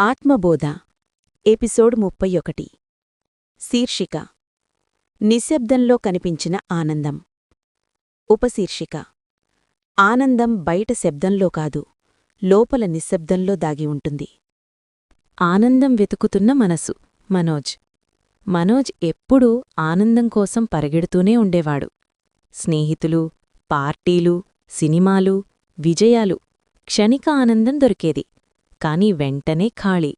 ఆత్మబోధ episode ముప్పై ఒకటి శీర్షిక. నిశ్శబ్దంలో కనిపించిన ఆనందం. ఉపశీర్షిక. ఆనందం బయట శబ్దంలో కాదు లోపల నిశ్శబ్దంలో దాగి ఉంటుంది. ఆనందం వెతుకుతున్న మనసు మనోజ్. మనోజ్ ఎప్పుడూ ఆనందం కోసం పరిగెడుతూనే ఉండేవాడు. స్నేహితులు పార్టీలు సినిమాలు విజయాలు క్షణిక ఆనందం దొరికేది. కాని వెంటనే ఖాళీ.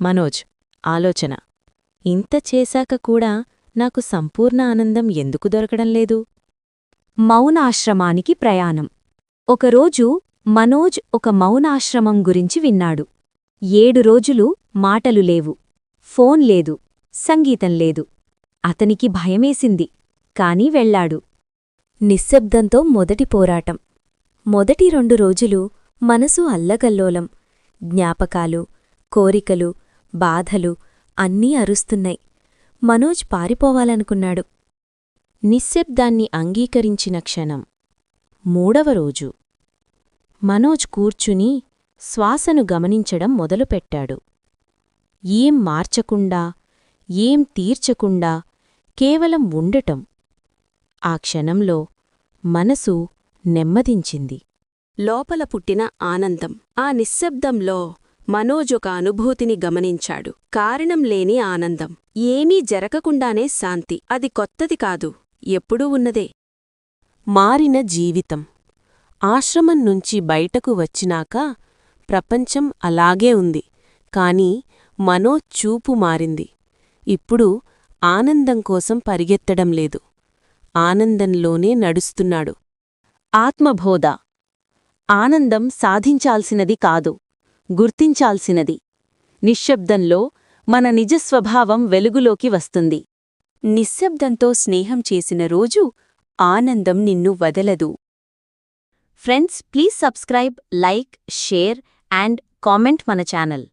మనోజ్ ఆలోచన. ఇంత చేశాక కూడా నాకు సంపూర్ణ ఆనందం ఎందుకు దొరకడం లేదు? మౌనాశ్రమానికి ప్రయాణం. ఒకరోజు మనోజ్ ఒక మౌనాశ్రమం గురించి విన్నాడు. ఏడు రోజులు మాటలు లేవు. ఫోన్ లేదు. సంగీతం లేదు. అతనికి భయమేసింది. కాని వెళ్ళాడు. నిశ్శబ్దంతో మొదటి పోరాటం. మొదటి రెండు రోజులు మనసు అల్లగల్లోలం. జ్ఞాపకాలు కోరికలు బాధలు అన్నీ అరుస్తున్నాయి. మనోజ్ పారిపోవాలనుకున్నాడు. నిశ్శబ్దాన్ని అంగీకరించిన క్షణం. మూడవ రోజు. మనోజ్ కూర్చుని శ్వాసను గమనించడం మొదలుపెట్టాడు. ఏం మార్చకుండా ఏం తీర్చకుండా కేవలం ఉండటం. ఆ క్షణంలో మనసు నెమ్మదించింది. లోపల పుట్టిన ఆనందం. ఆ నిశ్శబ్దంలో మనోజొక అనుభూతిని గమనించాడు. కారణం లేని ఆనందం. ఏమీ జరగకుండానే శాంతి. అది కొత్తది కాదు. ఎప్పుడూ ఉన్నదే. మారిన జీవితం. ఆశ్రమం నుంచి బయటకు వచ్చినాక ప్రపంచం అలాగే ఉంది. కాని మనోజ్ చూపు మారింది. ఇప్పుడు ఆనందం కోసం పరిగెత్తడం లేదు. ఆనందంలోనే నడుస్తున్నాడు. ఆత్మబోధ. ఆనందం సాధించాల్సినది కాదు గుర్తించాల్సినది. నిశ్శబ్దంలో మన నిజస్వభావం వెలుగులోకి వస్తుంది. నిశ్శబ్దంతో స్నేహం చేసిన రోజు ఆనందం నిన్ను వదలదు. Friends please subscribe like share and comment మన ఛానల్.